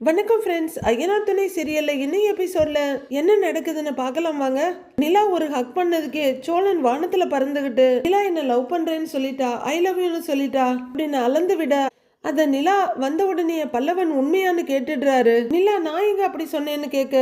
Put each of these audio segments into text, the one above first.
வணக்கம் ஃப்ரெண்ட்ஸ் ஐயனா துணை சீரியலில் இன்னும் எபிசோடில் என்ன நடக்குதுன்னு பார்க்கலாம் வாங்க. நிலா ஒரு ஹக் பண்ணதுக்கே சோழன் வானத்தில் பறந்துக்கிட்டு நிலா என்ன லவ் பண்ணுறேன்னு சொல்லிட்டா ஐ லவ் யூன்னு சொல்லிட்டா அப்படின்னு அளந்து விட அத நிலா வந்த உடனே பல்லவன் உண்மையான்னு கேட்டுடுறாரு. நிலா நான் எங்க அப்படி சொன்னேன்னு கேட்க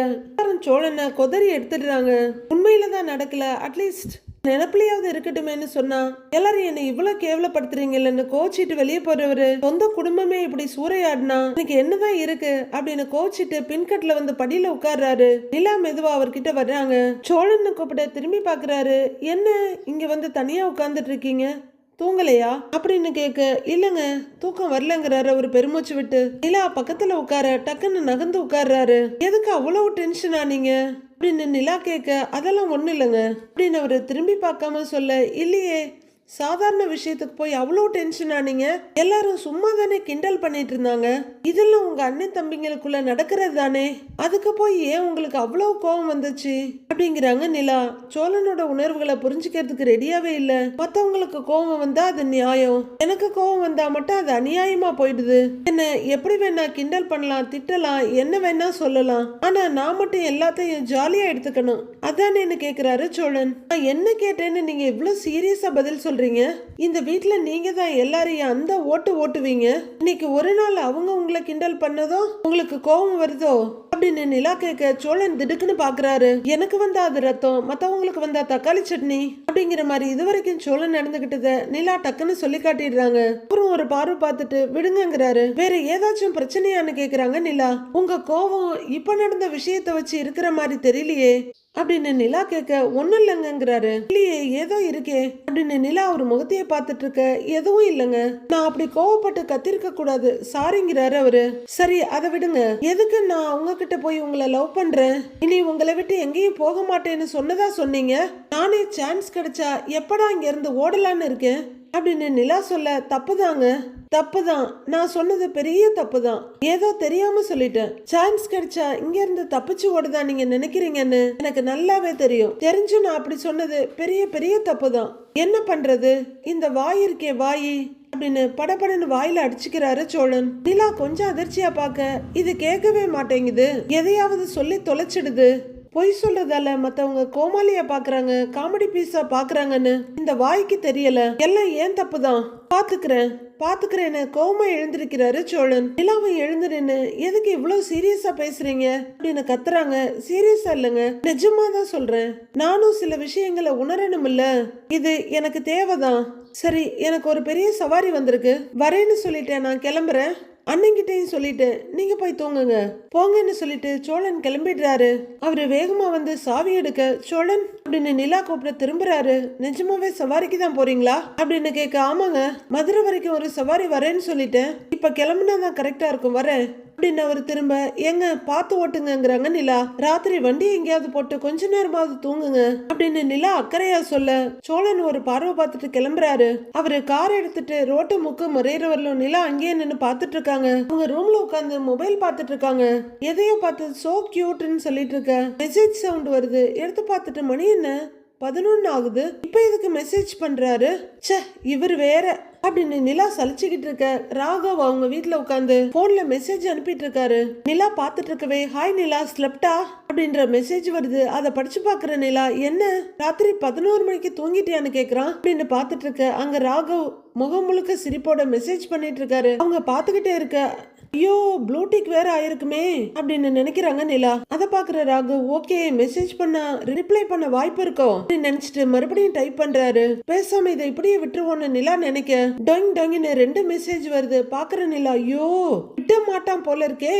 சோழனை கொதறி எடுத்துடுறாங்க. உண்மையில தான் நடக்கல அட்லீஸ்ட் நினப்பிலையாவது இருக்கட்டுமேன்னு சொன்னா எல்லாரும் என்னை இவ்வளவு கேவலப்படுத்துறீங்கல்லன்னு கோச்சிட்டு வெளியே போறவரு சொந்த குடும்பமே இப்படி சூறையாடினா எனக்கு என்னதான் இருக்கு? அப்படின்னு கோச்சிட்டு பின்கட்ல வந்து படியில உட்கார்றாரு. நிலா மெதுவா அவர்கிட்ட வர்றாங்க. சோழன்னு கூப்பிட திரும்பி பாக்குறாரு. என்ன இங்க வந்து தனியா உட்கார்ந்துட்டு இருக்கீங்க தூங்கலையா? அப்படின்னு கேட்க இல்லைங்க தூக்கம் வரலங்கிறாரு அவர் பெருமூச்சு விட்டு. நிலா பக்கத்துல உட்கார டக்குன்னு நகர்ந்து உட்கார்றாரு. எதுக்கு அவ்வளவு டென்ஷனா நீங்க? அப்படின்னு நிலா கேட்க அதெல்லாம் ஒன்றும் இல்லைங்க. அப்படின்னு அவர் திரும்பி பார்க்காம சொல்ல இல்லையே. சாதாரண விஷயத்துக்கு போய் அவ்வளோ டென்ஷன் ஆனீங்க? எல்லாரும் சும்மா தானே கிண்டல் பண்ணிட்டு இருந்தாங்க? இதெல்லாம் உங்க அண்ணன் தம்பிங்களுக்குள்ள நடக்கிறது தானே? அதுக்கு போய் ஏன் உங்களுக்கு அவ்வளோ கோவம் வந்துச்சு? அப்படிங்கிறாங்க நிலா. சோழனோட உணர்வுகளை புரிஞ்சுக்கிறதுக்கு ரெடியாவே இல்லை. மற்றவங்களுக்கு கோவம் வந்தா அது நியாயம். எனக்கு கோவம் வந்தா மட்டும் அது அநியாயமா போயிடுது. என்ன எப்படி வேணா கிண்டல் பண்ணலாம் திட்டலாம் என்ன வேணா சொல்லலாம். ஆனா நான் மட்டும் எல்லாத்தையும் ஜாலியா எடுத்துக்கணும். அதானேன்னு கேக்குறாரு சோழன். நான் என்ன கேட்டேன்னு நீங்க இவ்வளவு சீரியஸா பதில் சொல்றீங்க? இந்த வீட்டில் நீங்க தான் எல்லாரையும் அந்த ஓட்டு ஓட்டுவீங்க? இன்னைக்கு ஒரு நாள் அவங்க உங்களை கிண்டல் பண்ணதோ உங்களுக்கு கோபம் வருதோ? அப்படின்னு நிலா கேட்க சோழன் திடுக்குன்னு பாக்குறாரு. எனக்கு வந்தா அது ரத்தம் மத்தவங்களுக்கு வந்தா தக்காளி சட்னி அப்படிங்கிற மாதிரி இதுவரைக்கும் சோழன் நடந்துகிட்டத நிலா டக்குன்னு சொல்லி காட்டிடுறாங்க. அப்புறம் ஒரு பார்வை பார்த்துட்டு விடுங்கிறாரு வேற ஏதாச்சும் பிரச்சனையான்னு கேக்குறாங்க நிலா. உங்க கோவம் இப்ப நடந்த விஷயத்த வச்சு இருக்கிற மாதிரி தெரியலையே. அப்படின்னு நிலா கேட்க ஒன்றும் இல்லைங்கிறாரு இல்லையே ஏதோ இருக்கே. அப்படின்னு நிலா அவர் முகத்தையே பார்த்துட்டு இருக்க எதுவும் இல்லைங்க. நான் அப்படி கோவப்பட்டு கத்திருக்க கூடாது. சாரிங்கிறாரு அவரு. சரி அதை விடுங்க. எதுக்கு நான் உங்ககிட்ட போய் உங்களை லவ் பண்றேன்? இனி உங்களை விட்டு எங்கேயும் போக மாட்டேன்னு சொன்னதா சொன்னீங்க? நானே சான்ஸ் கிடைச்சா எப்படா இங்க இருந்து ஓடலான்னு இருக்கேன்? அப்படின்னு நிலா சொல்ல தப்புதாங்க தப்புதான். நான் சொன்னது பெரிய தப்புதான். ஏதோ தெரியாம சொல்லிட்டேன். சான்ஸ் கிடைச்சா இங்க இருந்து தப்பிச்சு ஓடுதா நீங்க நினைக்கிறீங்கன்னு எனக்கு நல்லாவே தெரியும். தெரிஞ்சு நான் அப்படி சொன்னது பெரிய பெரிய தப்புதான். என்ன பண்றது? இந்த வாய் இருக்கே வாயி அப்படின்னு படபடன்னு வாயில அடிச்சுக்கிறாரு சோழன். நிலா கொஞ்சம் அதிர்ச்சியா பார்க்க இது கேட்கவே மாட்டேங்குது. எதையாவது சொல்லி தொலைச்சிடுது. பொய் சொல்றதால மத்தவங்க கோமாளியா பாக்குறாங்க காமெடி பீஸா பாக்குறாங்கன்னு இந்த வாய்க்கு தெரியல. எல்லாம் ஏன் தப்புதான்? பாத்துக்கிறேன். பாத்துக்கிறேன்னு கோமா எழுந்திருக்கிறாரு சோழன். நிலாவை எழுந்து நின்னு எதுக்கு இவ்வளவு சீரியஸா பேசுறீங்க? அப்படின்னு கத்துறாங்க. சீரியஸா இல்லைங்க. நிஜமா தான் சொல்றேன். நானும் சில விஷயங்களை உணரணும் இல்ல இது எனக்கு தேவைதான். சரி எனக்கு ஒரு பெரிய சவாரி வந்திருக்கு. வரேன்னு சொல்லிட்டேன். நான் கிளம்புறேன். அண்ணங்கிட்டையும் சொல்லிட்டு நீங்க போய் தூங்குங்க. போங்கன்னு சொல்லிட்டு சோழன் கிளம்பிடுறாரு. அவரு வேகமா வந்து சாவி எடுக்க சோழன் அப்படின்னு நிலா கூப்பிட திரும்புறாரு. நிஜமாவே சவாரிக்கு தான் போறீங்களா? அப்படின்னு கேட்க ஆமாங்க. மதுரை வரைக்கும் ஒரு சவாரி வரேன்னு சொல்லிட்டேன். இப்ப கிளம்புனா தான் கரெக்டா இருக்கும். வரேன். அப்படின்னு அவர் திரும்ப ஏங்க பார்த்து ஓட்டுங்கிறாங்க நிலா. ராத்திரி வண்டி எங்கேயாவது போட்டு கொஞ்ச நேரமாவது தூங்குங்க. அப்படின்னு நிலா அக்கறையா சொல்ல சோழன் ஒரு பார்வை பார்த்துட்டு கிளம்புறாரு. அவரு கார் எடுத்துட்டு ரோட்டு முக்கு முறையிறவர்களும் நிலா அங்கேயே நின்று பார்த்துட்டு இருக்காங்க அவங்க ரூம்ல உட்காந்து மொபைல் பார்த்துட்டு இருக்காங்க. எதையோ பார்த்து சோ கியூட்னு சொல்லிட்டு இருக்க. மெசேஜ் சவுண்ட் வருது. எடுத்து பார்த்துட்டு மணி என்ன? பதினொன்னு ஆகுது இப்ப இதுக்கு மெசேஜ் பண்றாரு? ச்சே இவர் வேற. அப்படின்னு நிலா சலிச்சுக்கிட்டு இருக்க. ராகவ் அவங்க வீட்டில் உட்காந்து போன்ல மெசேஜ் அனுப்பிட்டு இருக்காரு நிலா பார்த்துட்டு இருக்கவே ஹாய் நிலா ஸ்லெப்டா அப்படின்ற மெசேஜ் வருது. அதை படிச்சு பாக்குற நிலா என்ன? ராத்திரி பதினோரு மணிக்கு தூங்கிட்டியான்னு கேக்குறான். அப்படின்னு பார்த்துட்டு இருக்க. அங்க ராகவ் முகம் முழுக்க சிரிப்போட மெசேஜ் பண்ணிட்டு இருக்காரு அவங்க பார்த்துக்கிட்டே இருக்க. ஐயோ ப்ளூடிக் வேற ஆயிருக்குமே அப்படின்னு நினைக்கிறாங்க நிலா. அதை பாக்குற ராகு ஓகே மெசேஜ் பண்ண ரிப்ளை பண்ண வாய்ப்பு இருக்கும் அப்படின்னு நினைச்சிட்டு மறுபடியும் டைப் பண்றாரு. பேசாம இதை இப்படியே விட்டுருவோம்னு நிலா நினைக்க. டொங் டொங்கின்னு ரெண்டு மெசேஜ் வருது. பாக்குற நிலா ஐயோ விட மாட்டான் போல இருக்கே.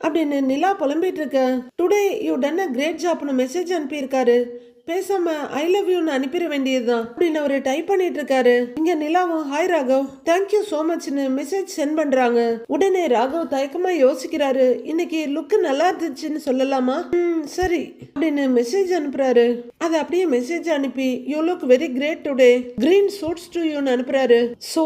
அப்படின்னு நிலா புலம்பிட்டு இருக்க. Today you done a great ஜாப்னு message அனுப்பியிருக்காரு. பேசாம ஐ லவ் யூன்னு அனுப்பிட வேண்டியதுதான். அப்படின்னு அவரு டைப் பண்ணிட்டு இருக்காரு இங்க நிலாவும் hi Raghav. Thank you so மச்னு message sent பண்றாங்க. உடனே ராகவ் தயக்கமா யோசிக்கிறாரு. இன்னைக்கு லுக் நல்லா இருந்துச்சுன்னு சொல்லலாமா? ம் சரி. அப்படின்னு மெசேஜ் அனுப்புறாரு. அதை அப்படியே மெசேஜ் அனுப்பி you look very great today green suits to யூன்னு அனுப்புறாரு. சோ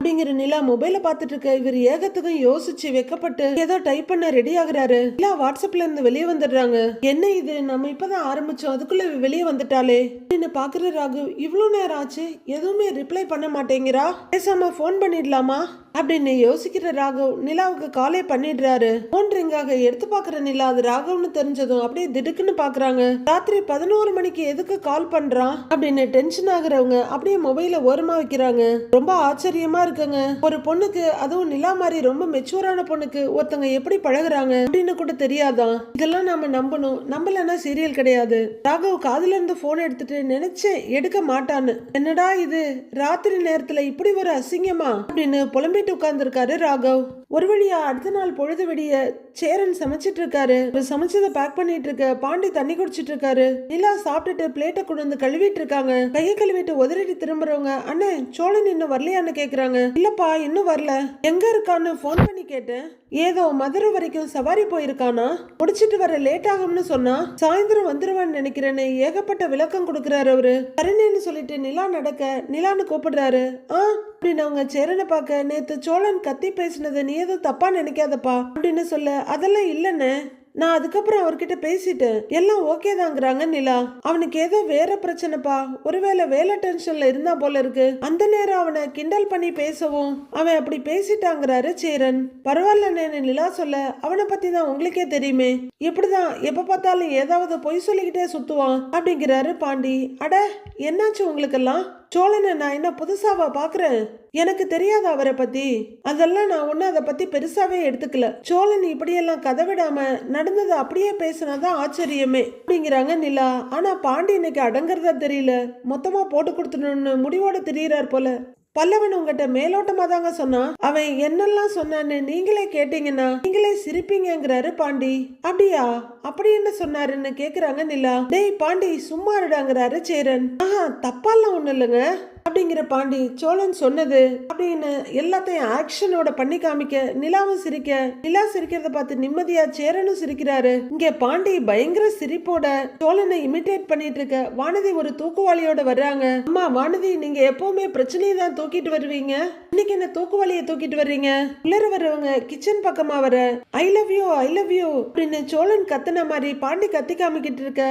அப்படிங்கிற நிலா மொபைல பார்த்துட்டு இருக்க இவர் ஏகத்துக்கும் யோசிச்சு வெக்கப்பட்டு ஏதோ டைப் பண்ண ரெடி ஆகுறாரு. நிலா வாட்ஸ்அப்ல இருந்து வெளியே வந்துடுறாங்க. என்ன இது? நம்ம இப்பதான் ஆரம்பிச்சோம். அதுக்குள்ள வெளியே வெளியே வந்துட்டாளே. என்ன பாக்குற ராகு இவ்வளவு நேரம் ஆச்சு எதுவுமே ரிப்ளை பண்ண மாட்டேங்கிறா. பேசாம ஃபோன் பண்ணிடலாமா? அப்படின்னு யோசிக்கிற ராகவ் நிலாவுக்கு காலே பண்ணிடுறாரு. போன் ரிங்காக எடுத்து பாக்குற நிலா அது ராகவ்னு தெரிஞ்சதும் அப்படியே திடுக்குன்னு பாக்குறாங்க ராத்திரி பதினோரு மணிக்கு எதுக்கு கால் பண்றான்? அப்படின்னு டென்ஷன் ஆகுறவங்க அப்படியே மொபைல ஓரமா வைக்கிறாங்க. ரொம்ப ஆச்சரியமா இருக்குங்க. ஒரு பொண்ணுக்கு அதுவும் நிலா மாதிரி ரொம்ப மெச்சூரான பொண்ணுக்கு ஒருத்தங்க எப்படி பழகுறாங்க அப்படின்னு கூட தெரியாதான். இதெல்லாம் நாம நம்பணும். நம்பலன்னா சீரியல் கிடையாது. ராகவ் காதுல இருந்து போன் எடுத்துட்டு நினைச்சேன் எடுக்க மாட்டான்னு. என்னடா இது? ராத்திரி நேரத்துல இப்படி ஒரு அசிங்கமா? அப்படின்னு புலம்பிட்டு உட்காந்துருக்காரு ராகவ். ஒரு வழியா அடுத்த நாள் பொழுது விடிய சேரன் சமைச்சிட்டு இருக்காரு அவர் சமைச்சதை பேக் பண்ணிட்டு இருக்க பாண்டி தண்ணி குடிச்சிட்டு இருக்காரு நிலா சாப்பிட்டுட்டு பிளேட்டை கொண்டு வந்து கழுவிட்டு இருக்காங்க கையை கழுவிட்டு உதறி திரும்புறவங்க அண்ணே சோழன் இன்னும் வரலையான்னு கேக்குறாங்க. இல்லப்பா இன்னும் வரல. எங்க இருக்கான்னு ஃபோன் பண்ணி கேட்டேன். ஏதோ மதுரை வரைக்கும் சவாரி போயிருக்கானா? முடிச்சிட்டு வர லேட் ஆகும்னு சொன்னா சாயந்தரம் வந்துருவான்னு நினைக்கிறேன்னு ஏகப்பட்ட விளக்கம் கொடுக்கறாரு அவரு. கருணேன்னு சொல்லிட்டு நிலா நடக்க நிலான்னு கூப்பிடுறாரு. ஆ? அப்படின்னு அவங்க சேரனை பார்க்க நேத்து சோழன் கத்தி பேசினதை நீ எதுவும் தப்பா நினைக்காதப்பா அப்படின்னு சொல்ல அதெல்லாம் இல்லைன்னு நான் அதுக்கப்புறம் அவர்கிட்ட பேசிட்டேன் எல்லாம் ஓகே தாங்கிறாங்க நிலா. அவனுக்கு ஏதோ வேற பிரச்சனைப்பா. ஒருவேளை வேலை டென்ஷன்ல இருந்தா போல இருக்கு. அந்த நேரம் அவனை கிண்டல் பண்ணி பேசவும் அவன் அப்படி பேசிட்டாங்கிறாரு சேரன். பரவாயில்ல நிலா சொல்ல. அவனை பத்தி தான் உங்களுக்கே தெரியுமே. இப்படிதான் எப்ப பார்த்தாலும் ஏதாவது பொய் சொல்லிக்கிட்டே சுத்துவான் அப்படிங்கிறாரு பாண்டி. அட என்னாச்சு உங்களுக்கெல்லாம்? சோழனை நான் என்ன புதுசாவா பாக்குறேன். எனக்கு தெரியாது அவரை பத்தி. அதெல்லாம் நான் ஒன்னும் அதை பத்தி பெருசாவே எடுத்துக்கல. சோழன் இப்படியெல்லாம் கதை விடாம நடந்ததை அப்படியே பேசினாதான் ஆச்சரியமே. அப்படிங்கிறாங்க நிலா. ஆனா பாண்டி இன்னைக்கு அடங்குறதா தெரியல. மொத்தமா போட்டு கொடுத்துடணும்னு முடிவோட திரியறார் போல. பல்லவன் உங்ககிட்ட மேலோட்டமா தாங்க சொன்னான். அவன் என்னெல்லாம் சொன்னான்னு நீங்களே கேட்டீங்கன்னா நீங்களே சிரிப்பீங்கங்கிறாரு பாண்டி. அப்படியா? அப்படி என்ன சொன்னாருன்னு கேக்குறாங்க நிலா. டேய் பாண்டி சும்மா இருடாங்கிறாரு சேரன். ஆஹா தப்பாலாம் ஒண்ணு இல்லைங்க. அப்படிங்கிற பாண்டி சோழன் சொன்னது அப்படின்னு எல்லாத்தையும் ஆக்ஷனோட பண்ணி காமிக்க நிலாவும் சிரிக்க நிலா சிரிக்கிறத பார்த்து நிம்மதியா சேரனும் சிரிக்கிறாரு. இங்க பாண்டி பயங்கர சிரிப்போட சோழனை இமிட்டேட் பண்ணிட்டு இருக்க வானதி ஒரு தூக்குவாளியோட வர்றாங்க. அம்மா வானதி நீங்க எப்பவுமே பிரச்சனையை தான் தூக்கிட்டு வருவீங்க. இன்னைக்கு என்ன தூக்குவாளியை தூக்கிட்டு வர்றீங்க? உள்ளர வர்றவங்க கிச்சன் பக்கமா வர I love you I love you அப்படின்னு சோழன் கத்துன மாதிரி பாண்டி கத்தி காமிக்கிட்டு இருக்க.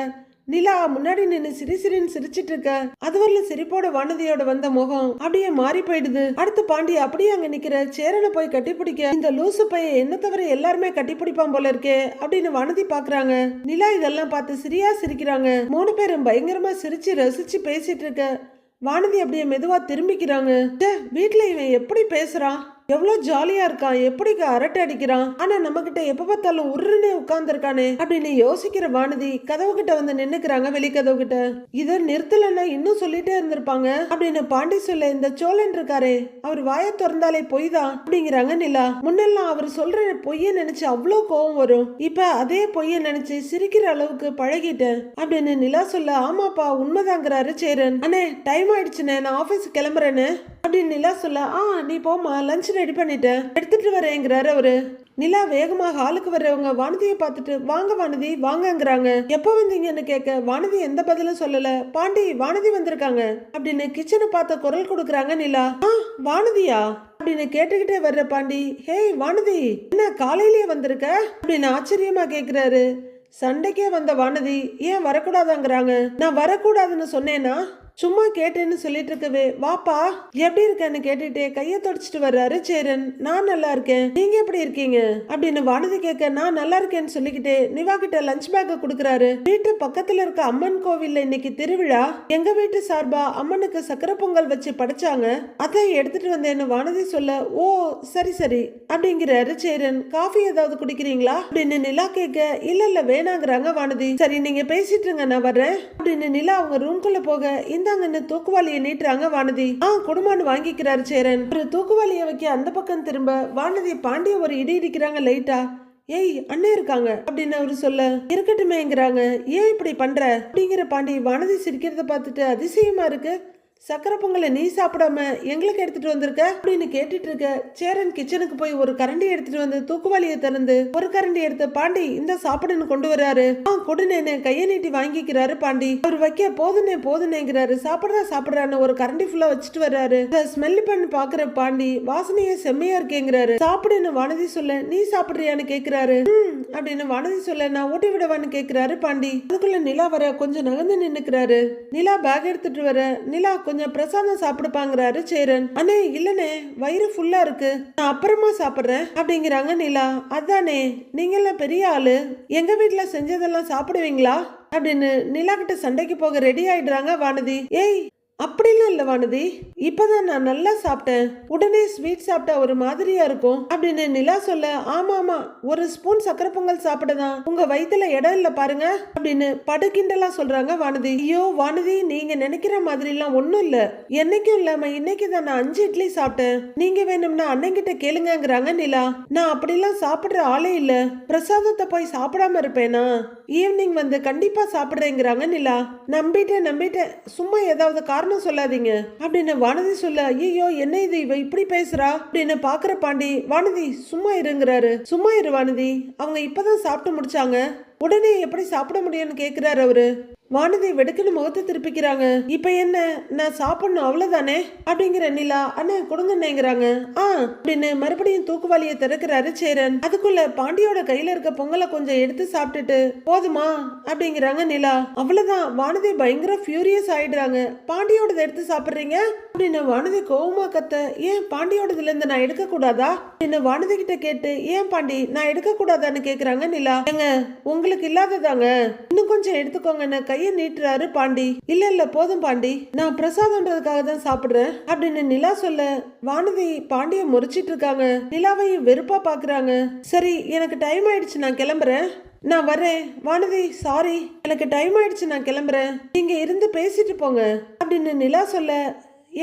நிலா முன்னாடி நின்னு சிரி சிரின்னு சிரிச்சிட்டு இருக்க அதுவரில் சிரிப்போட வானதியோட வந்த முகம் அப்படியே மாறி போயிடுது. அடுத்து பாண்டி அப்படியே அங்க நிக்கிற சேரனை போய் கட்டிப்பிடிக்க இந்த லூசு பைய என்ன தவிர எல்லாருமே கட்டிப்பிடிப்பான் போல இருக்கே அப்படின்னு வானதி பாக்குறாங்க. நிலா இதெல்லாம் பார்த்து சிரியா சிரிக்கிறாங்க. மூணு பேரும் பயங்கரமா சிரிச்சு ரசிச்சு பேசிட்டு இருக்க வானதி அப்படியே மெதுவா திரும்பிக்கிறாங்க. வீட்டுல இவன் எப்படி பேசுறான்? எவ்வளவு ஜாலியா இருக்கான்? எப்படி அரட்டை அடிக்கிறான்? ஆனா நம்ம கிட்ட எப்ப பார்த்தாலும் உருன்னே உட்கார்ந்துருக்கானே அப்படின்னு யோசிக்கிற வானதி கதவு கிட்ட வந்து நின்னுக்கிறாங்க வெளிக்கதவு கிட்ட இத நிறுத்தலன்னா இன்னும் சொல்லிட்டே இருந்திருப்பாங்க அப்படின்னு பாண்டி சொல்ல இந்த சோழன் இருக்காரே அவர் வாயை திறந்தாலே பொய் தான் அப்படிங்கிறாங்க நிலா. முன்னெல்லாம் அவர் சொல்ற பொய்ய நினைச்சு அவ்வளோ கோவம் வரும். இப்ப அதே பொய்ய நினைச்சு சிரிக்கிற அளவுக்கு பழகிட்டேன் அப்படின்னு நிலா சொல்ல ஆமாப்பா உண்மைதாங்கிறாரு சேரன். அண்ணே டைம் ஆயிடுச்சுண்ணே நான் ஆபீஸ் கிளம்புறேன்னு அப்படின்னு நிலா சொல்ல ஆ நீ போமா லஞ்ச் ரெடி பண்ணிட்டேன் எடுத்துட்டு வரேங்கிறாரு அவரு. நிலா வேகமா ஹாலுக்கு வர்றவங்க வானதியை பார்த்துட்டு வாங்க வானதி வாங்கங்கிறாங்க. எப்போ வந்தீங்கன்னு கேட்க வானதி எந்த பதிலும் சொல்லல. பாண்டி வானதி வந்திருக்காங்க. அப்படின்னு கிச்சனை பார்த்த குரல் கொடுக்குறாங்க நிலா. ஆ வானதியா? அப்படின்னு கேட்டுக்கிட்டே வர்ற பாண்டி ஹேய் வானதி என்ன காலையிலேயே வந்திருக்க? அப்படின்னு ஆச்சரியமா கேட்கிறாரு சண்டைக்கே வந்த வானதி ஏன் வரக்கூடாதாங்கிறாங்க. நான் வரக்கூடாதுன்னு சொன்னேனா? சும்மா கேட்டேன்னு சொல்லிட்டு இருக்கவே வாப்பா எப்படி இருக்கேன்னு கேட்டுட்டு கைய தொடச்சிட்டு வர்றாரு சேரன். நான் நல்லா இருக்கேன். நீங்க எப்படி இருக்கீங்க? அப்படின்னு வானதி கேட்க நான் நல்லா இருக்கேன்னு சொல்லிக்கிட்டே நிவா கிட்ட லஞ்ச் பேக்க குடுக்கறாரு. வீட்டு பக்கத்துல இருக்க அம்மன் கோவில்ல இன்னைக்கு திருவிழா. எங்க வீட்டு சார்பா அம்மனுக்கு சக்கரை பொங்கல் வச்சு படைச்சாங்க. அதை எடுத்துட்டு வந்தேன்னு வானதி சொல்ல ஓ சரி சரி அப்படிங்கிறாரு சேரன். காஃபி ஏதாவது குடிக்கிறீங்களா? அப்படின்னு நிலா கேட்க இல்ல இல்ல வேணாங்கிறாங்க வானதி. சரி நீங்க பேசிட்டு இருங்க நான் வர்றேன். அப்படின்னு நிலா அவங்க ரூம்குள்ள போக இந்தாங்கன்னு தூக்குவாளியை நீட்டுறாங்க வானதி. ஆ குடும்பம்னு வாங்கிக்கிறாரு சேரன். ஒரு தூக்குவாளியை வைக்க அந்த பக்கம் திரும்ப வானதி பாண்டிய ஒரு இடி இடிக்கிறாங்க லைட்டா. ஏய் அண்ணன் இருக்காங்க அப்படின்னு அவரு சொல்ல. இருக்கட்டுமேங்கிறாங்க. ஏன் இப்படி பண்ற? அப்படிங்கிற பாண்டி வானதி சிரிக்கிறத பார்த்துட்டு அதிசயமா இருக்கு. சக்கரை பொங்கலை நீ சாப்பிடாம எங்களுக்கு எடுத்துட்டு வந்திருக்க? அப்படின்னு கேட்டுட்டு இருக்க சேரன் கிச்சனுக்கு போய் ஒரு கரண்டி எடுத்துட்டு வந்து தூக்குவாளியை திறந்து ஒரு கரண்டி எடுத்து பாண்டி இந்த சாப்பிடுன்னு கொண்டு வர்றாரு ஆ கொடுனேன்னு கையை நீட்டி வாங்கிக்கிறாரு பாண்டி. அவர் வைக்க போதுனே போதுனேங்கிறாரு சாப்பிடுறா சாப்பிடுறான்னு ஒரு கரண்டி ஃபுல்லா வச்சுட்டு வர்றாரு. அதை ஸ்மெல் பண்ணி பாக்குற பாண்டி வாசனையே செம்மையா இருக்கேங்கிறாரு. சாப்பிடுன்னு வானதி சொல்ல நீ சாப்பிடுறியான்னு கேக்குறாரு. அப்படின்னு வானதி சொல்ல நான் ஓட்டி விடவான்னு கேக்குறாரு பாண்டி. அதுக்குள்ள நிலா வர கொஞ்சம் நகர்ந்து நின்னுக்கிறாரு. நிலா பேக் எடுத்துட்டு வர நிலா கொஞ்சம் பிரசாதம் சாப்பிடுப்பாங்கிறாரு சேரன். அண்ணே இல்லனே வயிறு ஃபுல்லா இருக்கு. நான் அப்புறமா சாப்பிடுறேன் அப்படிங்கிறாங்க நிலா. அதானே நீங்கெல்லாம் பெரிய ஆளு. எங்க வீட்டுல செஞ்சதெல்லாம் சாப்பிடுவீங்களா? அப்படின்னு நிலா கிட்ட சண்டைக்கு போக ரெடி ஆயிடுறாங்க வானதி. ஏய் அப்படிலாம் இல்லை வானதி. இப்பதான் நான் நல்லா சாப்பிட்டேன். உடனே ஸ்வீட் சாப்பிட்டா ஒரு மாதிரியா இருக்கும். அப்படின்னு நிலா சொல்ல ஆமா ஆமா. ஒரு ஸ்பூன் சக்கரை பொங்கல் சாப்பிடதான் உங்க வயிற்றுல இடம் இல்லை பாருங்க அப்படின்னு படுக்கிண்டலா சொல்றாங்க வானதி. ஐயோ வானதி நீங்க நினைக்கிற மாதிரிலாம் ஒன்றும் இல்லை. என்னைக்கும் இல்லாம இன்னைக்கு தான் நான் அஞ்சு இட்லி சாப்பிட்டேன். நீங்க வேணும்னா அண்ணங்கிட்ட கேளுங்கங்கிறாங்க நிலா. நான் அப்படிலாம் சாப்பிடுற ஆளே இல்லை. பிரசாதத்தை போய் சாப்பிடாம இருப்பேனா? ஈவினிங் வந்து கண்டிப்பாக சாப்பிடுறேங்கிறாங்க நிலா. நம்பிட்டேன் நம்பிட்டேன். சும்மா ஏதாவது காரணம் சொல்லாதீங்க. அப்படின்னு வானதி சொல்ல ஐயோ என்ன இது? இவ இப்படி பேசுறா? அப்படின்னு பாக்குற பாண்டி வானதி சும்மா இருங்கிறாரு. சும்மா இரு வானதி. அவங்க இப்பதான் சாப்பிட்டு முடிச்சாங்க. உடனே எப்படி சாப்பிட முடியும்னு கேக்குறாரு அவரு. வானதி வெடுக்குன்னு முகத்தை திருப்பிக்கிறாங்க. இப்ப என்ன? நான் சாப்பிடணும் அவ்வளவுதானே? அப்படிங்கிற நிலா அண்ணே கொடுங்கண்ணேங்கிறாங்க. ஆ அப்படின்னு மறுபடியும் தூக்குவாளியை திறக்கிறாரு சேரன். அதுக்குள்ள பாண்டியோட கையில இருக்க பொங்கலை கொஞ்சம் எடுத்து சாப்பிட்டுட்டு போதுமா? அப்படிங்கிறாங்க நிலா. அவ்வளவுதான். வானதி பயங்கர ஃபியூரியஸ் ஆயிடுறாங்க. பாண்டியோடத எடுத்து சாப்பிடுறீங்க? அப்படின்னு வானதி கோவமா கத்த ஏன் பாண்டியோடதுல இருந்து நான் எடுக்க கூடாதா அப்படின்னு வானதி கிட்ட கேட்டு ஏன் பாண்டி நான் எடுக்க கூடாதான்னு கேக்குறாங்க நிலா. ஏங்க உங்களுக்கு இல்லாததாங்க? இன்னும் கொஞ்சம் எடுத்துக்கோங்கன்னு கையை நீட்டுறாரு பாண்டி. இல்ல இல்ல போதும் பாண்டி. நான் பிரசாதம்ன்றதுக்காக தான் சாப்பிடுறேன் அப்படின்னு நிலா சொல்ல வானதி பாண்டிய முறிச்சிட்டு இருக்காங்க நிலாவையும் வெறுப்பா பாக்குறாங்க. சரி எனக்கு டைம் ஆயிடுச்சு நான் கிளம்புறேன். நான் வரேன் வானதி சாரி எனக்கு டைம் ஆயிடுச்சு நான் கிளம்புறேன். நீங்க இருந்து பேசிட்டு போங்க அப்படின்னு நிலா சொல்ல.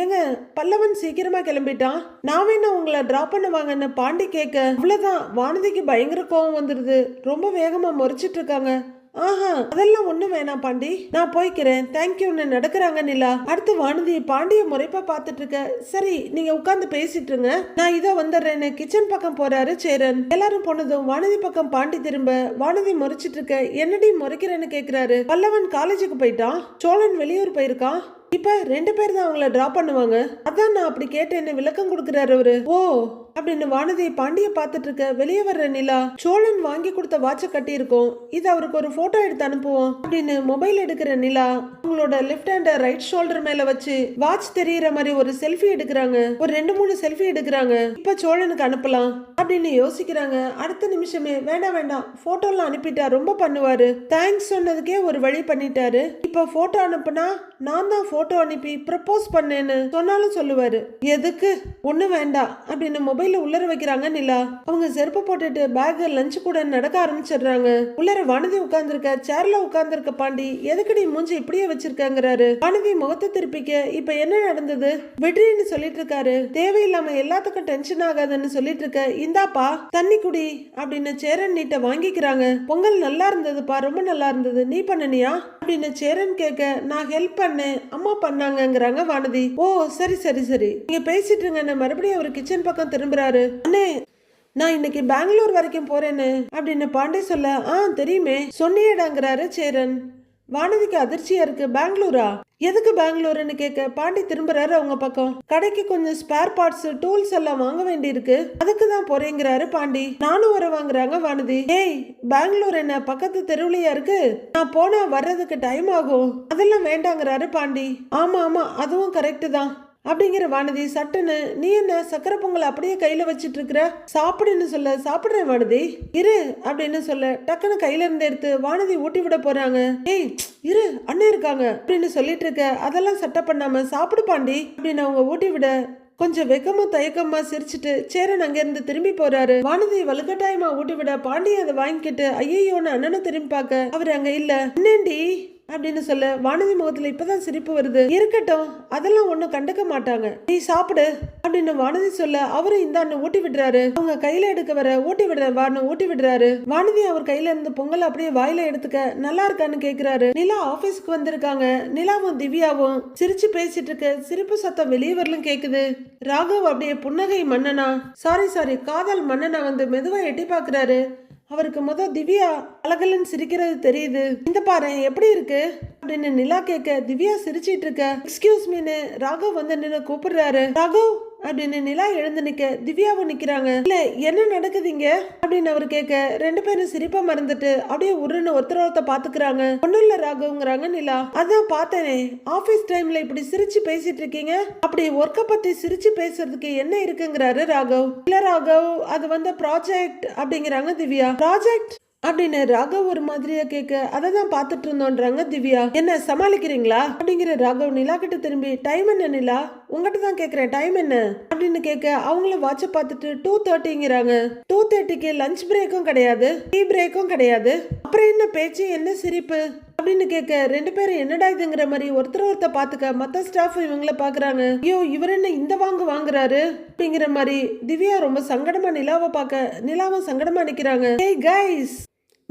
ஏங்க பல்லவன் சீக்கிரமா கிளம்பிட்டான். நான் வேணா உங்களை டிராப் பண்ணுவாங்கன்னு பாண்டி கேட்க அவ்வளவுதான். வானதிக்கு பயங்கர கோவம் வந்துடுது ரொம்ப வேகமா முறைச்சிட்டு இருக்காங்க ஆஹா அதெல்லாம் ஒண்ணும் வேணாம் பாண்டி. நான் போய்க்கிறேன். தேங்க்யூன்னு நடக்கிறாங்க நிலா. அடுத்து வானதி பாண்டிய முறைப்பா பார்த்துட்டு இருக்க. சரி நீங்க உட்கார்ந்து பேசிட்டு இருங்க. நான் இதோ வந்துடுறேன்னு கிச்சன் பக்கம் போறாரு சேரன். எல்லாரும் போனதும் வானதி பக்கம் பாண்டி திரும்ப வானதி முறைச்சிட்டு இருக்க. என்னடி முறைக்கிறேன்னு கேக்குறாரு. பல்லவன் காலேஜுக்கு போயிட்டான். சோழன் வெளியூர் போயிருக்கான். இப்ப ரெண்டு பேர் தான் அவங்கள டிராப் பண்ணுவாங்க. அதான் நான் அப்படி கேட்டேன்னு விளக்கம் கொடுக்குறாரு அவரு. ஓ அப்படின்னு வானதியை பாண்டிய பார்த்துட்டு இருக்க வெளியே வர்ற நிலா சோழன் வாங்கி கொடுத்த வாட்சை கட்டியிருக்கோம். இது அவருக்கு ஒரு போட்டோ எடுத்து அனுப்புவோம் அப்படின்னு மொபைல் எடுக்கிற நிலா அவங்களோட லெஃப்ட் ஹேண்ட ரைட் ஷோல்டர் மேல வச்சு வாட்ச் தெரியற மாதிரி ஒரு செல்ஃபி எடுக்கிறாங்க. ஒரு ரெண்டு மூணு செல்ஃபி எடுக்கிறாங்க. இப்ப சோழனுக்கு அனுப்பலாம் அப்படின்னு யோசிக்கிறாங்க. அடுத்த நிமிஷமே வேண்டாம் வேண்டாம் போட்டோலாம் அனுப்பிட்டா ரொம்ப பண்ணுவாரு. தேங்க்ஸ் சொன்னதுக்கே ஒரு வழி பண்ணிட்டாரு. இப்ப போட்டோ அனுப்புனா நான் தான் போட்டோ அனுப்பி ப்ரப்போஸ் பண்ணேன்னு சொன்னாலும் சொல்லுவாரு. எதுக்கு? ஒண்ணு வேண்டாம் அப்படின்னு மொபைல் மொபைல்ல உள்ளர வைக்கிறாங்க நிலா. அவங்க செருப்பு போட்டுட்டு பேக் லஞ்ச் கூட நடக்க ஆரம்பிச்சிடுறாங்க. உள்ளர வானதி உட்கார்ந்துருக்க சேர்ல உட்கார்ந்துருக்க பாண்டி எதுக்கடி மூஞ்சி இப்படியே வச்சிருக்கங்கிறாரு? வானதி முகத்தை திருப்பிக்க இப்ப என்ன நடந்தது? வெற்றின்னு சொல்லிட்டு இருக்காரு தேவையில்லாம எல்லாத்துக்கும் டென்ஷன் ஆகாதுன்னு சொல்லிட்டு இருக்க இந்தாப்பா தண்ணி குடி அப்படின்னு சேரன் நீட்ட வாங்கிக்கிறாங்க. பொங்கல் நல்லா இருந்ததுப்பா ரொம்ப நல்லா இருந்தது. நீ பண்ணனியா? அப்படின்னு சேரன் கேட்க நான் ஹெல்ப் பண்ணேன். அம்மா பண்ணாங்கங்கிறாங்க வானதி. ஓ சரி சரி சரி. நீங்க பேசிட்டு இருங்க. மறுபடியும் அவர் கிச்சன் பக்கம் திரும்புறாரு. அண்ணே நான் இன்னைக்கு பெங்களூர் வரைக்கும் போறேன்னு அப்படின்னு பாண்டே சொல்ல ஆ தெரியுமே. சொன்னியடாங்கிறாரு சேரன். வானதிக்கு அதிர்ச்சியா இருக்கு. பெங்களூரா? எதுக்கு பெங்களூருன்னு கேட்க பாண்டி திரும்புறாரு அவங்க பக்கம். கடைக்கு கொஞ்சம் ஸ்பேர் பார்ட்ஸ் டூல்ஸ் எல்லாம் வாங்க வேண்டி இருக்கு அதுக்கு தான் போறேங்கிறாரு பாண்டி. நானும் வர வாங்குறாங்க வானதி. ஏய் பெங்களூர் என்ன பக்கத்து தெருவுலயா இருக்கு? நான் போனா வர்றதுக்கு டைம் ஆகும். அதெல்லாம் வேண்டாங்கிறாரு பாண்டி. ஆமா ஆமா அதுவும் கரெக்ட் தான். அப்படிங்கிற வானதி சட்டுன்னு நீ என்ன சக்கரை பொங்கல் அப்படியே கையில வச்சிட்டு இருக்கிற சாப்பிடுன்னு சொல்ல சாப்பிடுறேன் வானதி. இரு அப்படின்னு சொல்ல டக்குன்னு கையில இருந்து எடுத்து வானதி ஊட்டி விட போறாங்க. ஏய் இரு அண்ணன் இருக்காங்க அப்படின்னு சொல்லிட்டு இருக்க அதெல்லாம் சட்டை பண்ணாம சாப்பிடு பாண்டி அப்படின்னு அவங்க ஊட்டி விட கொஞ்சம் வெக்கமா தயக்கமா சிரிச்சுட்டு சேரன் அங்கிருந்து திரும்பி போறாரு. வானதி வலுக்கட்டாயமா ஊட்டி விட பாண்டி அதை வாங்கிக்கிட்டு ஐயோன்னு அண்ணனை திரும்பி பார்க்க அவர் அங்க இல்ல. என்னேண்டி அப்படின்னு சொல்ல வானதி முகத்துல இப்பதான் சிரிப்பு வருது. இருக்கட்டும் அதெல்லாம் ஒண்ணும் கண்டுக்க மாட்டாங்க. நீ சாப்பிடு அப்படின்னு வானதி சொல்ல அவரும் அண்ணன் ஊட்டி விடுறாரு. அவங்க கையில எடுக்க வர ஊட்டி விடுற வான்னு ஊட்டி விடுறாரு. வானதி அவர் கையில இருந்து பொங்கல் அப்படியே வாயில எடுத்துக்க நல்லா இருக்கான்னு கேக்குறாரு. நிலா ஆபீஸ்க்கு வந்திருக்காங்க. நிலாவும் திவ்யாவும் சிரிச்சு பேசிட்டு இருக்க சிரிப்பு சத்தம் வெளியே வரலும் கேக்குது. ராகவ் அப்படியே புன்னகை மன்னனா சாரி சாரி காதல் மன்னனா வந்து மெதுவா எட்டி பாக்குறாரு. அவருக்கு முத திவ்யா அழகலன்னு சிரிக்கிறது தெரியுது. இந்த பாரு எப்படி இருக்கு? அப்படின்னு நிலா கேட்க திவ்யா சிரிச்சிட்டு இருக்க. எக்ஸ்கியூஸ் மீனு ராகவ் வந்து நின்று கூப்பிடுறாரு. ராகவ் அப்படின்னு நிலா எழுந்து நிக்க திவ்யாவும் நிக்கிறாங்க. இல்ல என்ன நடக்குதுங்க? அப்படின்னு அவர் கேட்க ரெண்டு பேரும் சிரிப்பா மறந்துட்டு அப்படியே உருன்னு ஒருத்தர ஒருத்த பாத்துக்கிறாங்க. ஒண்ணும் இல்ல ராகவங்கிறாங்க நிலா. அதான் பார்த்தேனே ஆபீஸ் டைம்ல இப்படி சிரிச்சு பேசிட்டு இருக்கீங்க? அப்படி ஒர்க்க பத்தி சிரிச்சு பேசுறதுக்கு என்ன இருக்குங்கிறாரு ராகவ்? இல்ல ராகவ் அது வந்து ப்ராஜெக்ட் அப்படிங்கிறாங்க திவ்யா. ப்ராஜெக்ட் அப்படின்னு ராகவ் ஒரு மாதிரியா கேட்க அதை தான் பார்த்துட்டு இருந்தோன்றாங்க திவ்யா. என்ன சமாளிக்கிறீங்களா? அப்படிங்கிற ராகவ் நிலா கிட்ட திரும்பி டைம் என்ன நிலா? உங்ககிட்ட தான் கேட்குறேன். டைம் என்ன? அப்படின்னு கேட்க அவங்கள வாட்சை பார்த்துட்டு டூ தேர்ட்டிங்கிறாங்க டூ தேர்ட்டிக்கு லஞ்ச் பிரேக்கும் கிடையாது. டீ பிரேக்கும் கிடையாது. அப்புறம் என்ன பேச்சு? என்ன சிரிப்பு? அப்படின்னு கேட்க ரெண்டு பேரும் என்னடா இதுங்கிற மாதிரி ஒருத்தர் ஒருத்தர் பாத்துக்க மத்த ஸ்டாஃப் இவங்கள பாக்குறாங்க ஐயோ இவர் என்ன இந்த வாங்கு வாங்குறாரு? அப்படிங்கிற மாதிரி திவ்யா ரொம்ப சங்கடமா நிலாவை பார்க்க நிலாவும் சங்கடமா நிக்கிறாங்க. ஏய் கைஸ்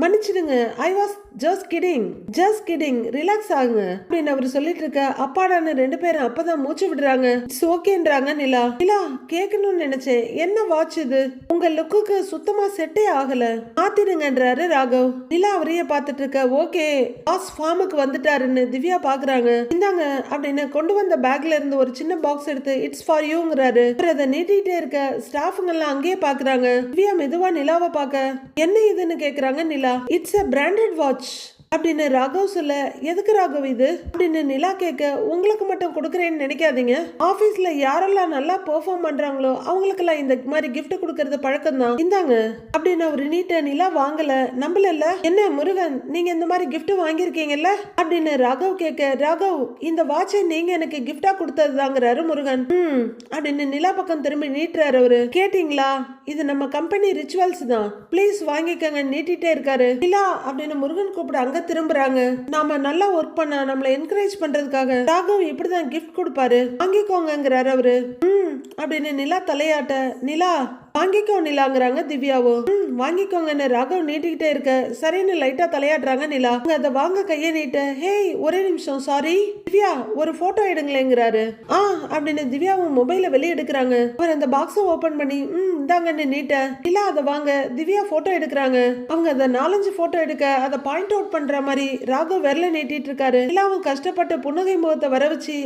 மன்னிச்சிடுங்க. I was just kidding just kidding relax ஆகுங்க. அப்படின்னு அவர் சொல்லிட்டு இருக்க அப்பாடான்னு ரெண்டு பேரும் அப்பதான் மூச்சு விடுறாங்க. இட்ஸ் ஓகேன்றாங்க நிலா. நிலா கேட்கணும்னு நினைச்சேன். என்ன வாட்ச் இது? உங்க லுக்குக்கு சுத்தமா செட்டே ஆகல. மாத்திடுங்கன்றாரு ராகவ். நிலா அவரையே பார்த்துட்டு இருக்க ஓகே பாஸ் ஃபார்முக்கு வந்துட்டாருன்னு திவ்யா பாக்குறாங்க. இந்தாங்க அப்படின்னு கொண்டு வந்த பேக்ல இருந்து ஒரு சின்ன பாக்ஸ் எடுத்து இட்ஸ் ஃபார் யூங்கிறாரு அவர் அதை நீட்டிட்டே இருக்க ஸ்டாஃபுங்க எல்லாம் அங்கேயே பாக்குறாங்க. திவ்யா மெதுவா நிலாவை பார்க்க என்ன இதுன்னு கேக்குறாங்க Nila. It's a branded watch அப்படின்னு ராகவ் சொல்ல எதுக்கு ராகவ் இது? அப்படின்னு நிலா கேட்க உங்களுக்கு மட்டும் கொடுக்குறேன்னு நினைக்காதீங்க. ஆபீஸ்ல யாரெல்லாம் நல்லா பெர்ஃபார்ம் பண்றாங்களோ அவங்களுக்கெல்லாம் இந்த மாதிரி கிஃப்ட் கொடுக்கறது பழக்கம் தான் இந்தாங்க. அப்படின்னு அவர் நீட்ட நிலா வாங்கல. நம்பல என்ன முருகன் நீங்க இந்த மாதிரி கிஃப்ட் வாங்கியிருக்கீங்கல்ல? அப்படின்னு ராகவ் கேட்க ராகவ் இந்த வாட்சை நீங்க எனக்கு கிஃப்டாக கொடுத்தது தாங்கிறாரு முருகன். ம். அப்படின்னு நிலா பக்கம் திரும்பி நீட்டுறாரு அவரு. கேட்டிங்களா? இது நம்ம கம்பெனி ரிச்சுவல்ஸ் தான். ப்ளீஸ் வாங்கிக்கங்க நீட்டிட்டே இருக்காரு. நிலா அப்படின்னு முருகன் கூப்பிட அங்க திரும்புறாங்க. நாம நல்லா ஒர்க் பண்ண நம்மள என்கரேஜ் பண்றதுக்காக ராகவ் இப்படிதான் கிஃப்ட் கொடுப்பாரு. வாங்கிக்கோங்கங்கிறாரு அவரு. ம் அப்படின்னு நிலா தலையாட்ட. நிலா வாங்கிக்கோ நிலாங்கிறாங்க திவ்யாவோ. ம் வாங்கிக்கோங்கன்னு ராகவ் நீட்டிக்கிட்டே இருக்க. சரின்னு லைட்டா தலையாடுறாங்க நிலா. அவங்க அதை வாங்க கையை நீட்ட. ஹேய் ஒரே நிமிஷம் சாரி திவ்யா ஒரு போட்டோ எடுங்களேங்கிறாரு. ஆ அப்படின்னு திவ்யாவும் மொபைல வெளியே எடுக்கிறாங்க. அவர் அந்த பாக்ஸை ஓபன் பண்ணி ம் இந்தாங்கன்னு நீட்ட. நிலா அதை வாங்க. திவ்யா போட்டோ எடுக்கிறாங்க. அவங்க அதை நாலஞ்சு போட்டோ எடுக்க அதை பாயிண்ட் அவுட் பண்ற மாதிரி ராகவ் விரல நீட்டிட்டு இருக்காரு. நிலாவும் கஷ்டப்பட்டு புன்னகை முகத்தை வர வச்சு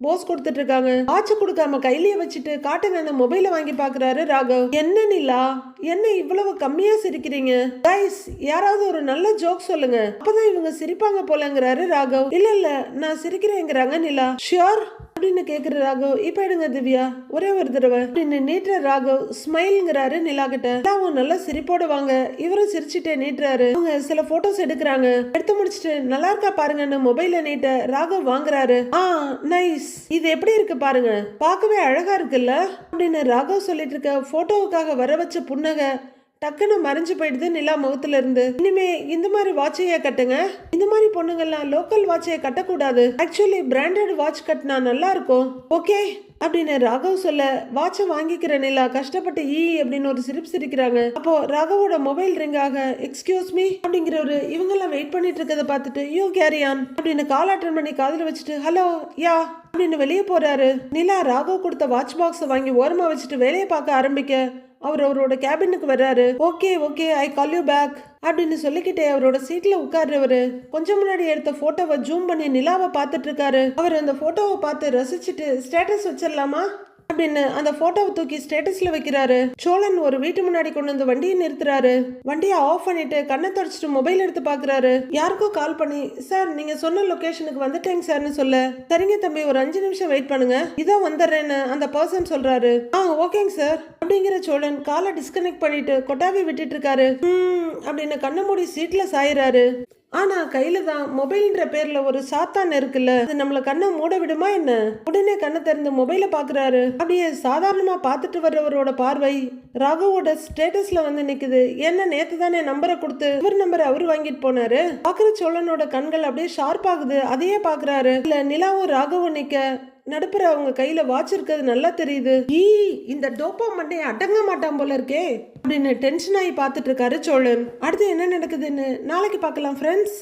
போஸ் கொடுத்துட்டு இருக்காங்க வாட்ச் கொடுக்காம கையிலேயே வச்சுட்டு காட்டுங்க மொபைல வாங்கி பாக்குறாரு ராகவ். என்ன நிலா? என்ன இவ்வளவு கம்மியா சிரிக்கிறீங்க? கைஸ் யாராவது ஒரு நல்ல ஜோக் சொல்லுங்க. அப்பதான் இவங்க சிரிப்பாங்க போலங்கிறாரு ராகவ். இல்ல இல்ல நான் சிரிக்கிறேங்கிறாங்க நிலா. ஷியோர் அப்படின்னு கேக்குற ராகவ். இப்ப எடுங்க திவ்யா. ஒரே ஒரு தடவை. அப்படின்னு நீட்டுற ராகவ் ஸ்மைல்ங்கிறாரு நிலா கிட்ட. அவங்க நல்லா சிரிப்போடு வாங்க. இவரும் சிரிச்சுட்டே நீட்டுறாரு. அவங்க சில போட்டோஸ் எடுக்கிறாங்க. எடுத்து முடிச்சிட்டு நல்லா இருக்கா பாருங்கன்னு மொபைல நீட்ட. ராகவ் வாங்குறாரு. ஆ நைஸ் இது எப்படி இருக்கு பாருங்க? பார்க்கவே அழகா இருக்குல்ல? அப்படின்னு ராகவ் சொல்லிட்டு இருக்க போட்டோவுக்காக வர வச்ச புன்னகை. டக்குன்னு மறைஞ்சு போயிடுது நிலா முகத்துல இருந்து இனிமே இந்த மாதிரி வாட்சைய கட்டுங்க. இந்த மாதிரி பொண்ணுங்கெல்லாம் லோக்கல் வாட்சைய கட்டக்கூடாது. ஆக்சுவலி பிராண்டட் வாட்ச் கட்டினா நல்லா இருக்கும் ஓகே அப்படின்னு ராகவ் சொல்ல வாட்சை வாங்கிக்கிற நிலா கஷ்டப்பட்டு ஈ அப்படின்னு ஒரு சிரிப்பு சிரிக்கிறாங்க. அப்போ ராகவோட மொபைல் ரிங்காக எக்ஸ்கியூஸ் மீ அப்படிங்கிற ஒரு இவங்கெல்லாம் வெயிட் பண்ணிட்டு இருக்கதை பார்த்துட்டு யூ கேரியான் அப்படின்னு கால் அட்டன் பண்ணி காதில் வச்சுட்டு ஹலோ யா? அப்படின்னு வெளியே போறாரு. நிலா ராகவ் கொடுத்த வாட்ச் பாக்ஸை வாங்கி ஓரமா வச்சுட்டு வேலையை பார்க்க ஆரம்பிக்க அவர் அவரோட கேபினுக்கு வர்றாரு. Okay okay I call you back அப்படின்னு சொல்லிக்கிட்டே அவரோட சீட்ல உட்கார்றவரு கொஞ்சம் முன்னாடி எடுத்த போட்டோவை ஜூம் பண்ணி நிலாவை பார்த்துட்டு இருக்காரு. அவர் அந்த போட்டோவை பார்த்து ரசிச்சுட்டு ஸ்டேட்டஸ் வச்சிடலாமா? அப்படின்னு அந்த போட்டோவை தூக்கி ஸ்டேட்டஸ்ல வைக்கிறாரு. சோழன் ஒரு வீட்டு முன்னாடி கொண்டு வந்து வண்டியை நிறுத்துறாரு. வண்டியை ஆஃப் பண்ணிட்டு கண்ணை தொடச்சிட்டு மொபைல் எடுத்து பாக்குறாரு. யாருக்கோ கால் பண்ணி சார் நீங்க சொன்ன லொகேஷனுக்கு வந்துட்டேங்க சார்னு சொல்ல. சரிங்க தம்பி ஒரு அஞ்சு நிமிஷம் வெயிட் பண்ணுங்க. இதோ வந்துடுறேன்னு அந்த பர்சன் சொல்றாரு. ஆ ஓகேங்க சார் அப்படிங்கிற சோழன் காலை டிஸ்கனெக்ட் பண்ணிட்டு கொட்டாவி விட்டுட்டு இருக்காரு. ம் அப்படின்னு கண்ணை மூடி சீட்ல சாயிறாரு. ஆனா கையில தான் மொபைல்ன்ற பேர்ல ஒரு சாத்தான் இருக்குல்ல? அது நம்மள கண்ணை மூட விடுமா என்ன? உடனே கண்ணை திறந்து மொபைல பாக்குறாரு. அப்படியே சாதாரணமா பார்த்துட்டு வர்றவரோட பார்வை ராகவோட ஸ்டேட்டஸ்ல வந்து நிக்குது. என்ன நேத்து தானே நம்பரை கொடுத்து இவர் நம்பரை அவர் வாங்கிட்டு போனாரு? பாக்குற சோழனோட கண்கள் அப்படியே ஷார்ப் ஆகுது. அதையே பாக்குறாரு. இல்ல நிலாவும் ராகவும் நிக்க. நடுப்புற அவங்க கையில வாட்ச் இருக்கிறது நல்லா தெரியுது. ஈ இந்த டோப்பா மண்டே அடங்க மாட்டான் போல இருக்கே. அப்படின்னு டென்ஷன் ஆகி பார்த்துட்டு இருக்காரு சோழன். அடுத்து என்ன நடக்குதுன்னு? நாளைக்கு பார்க்கலாம் ஃப்ரெண்ட்ஸ்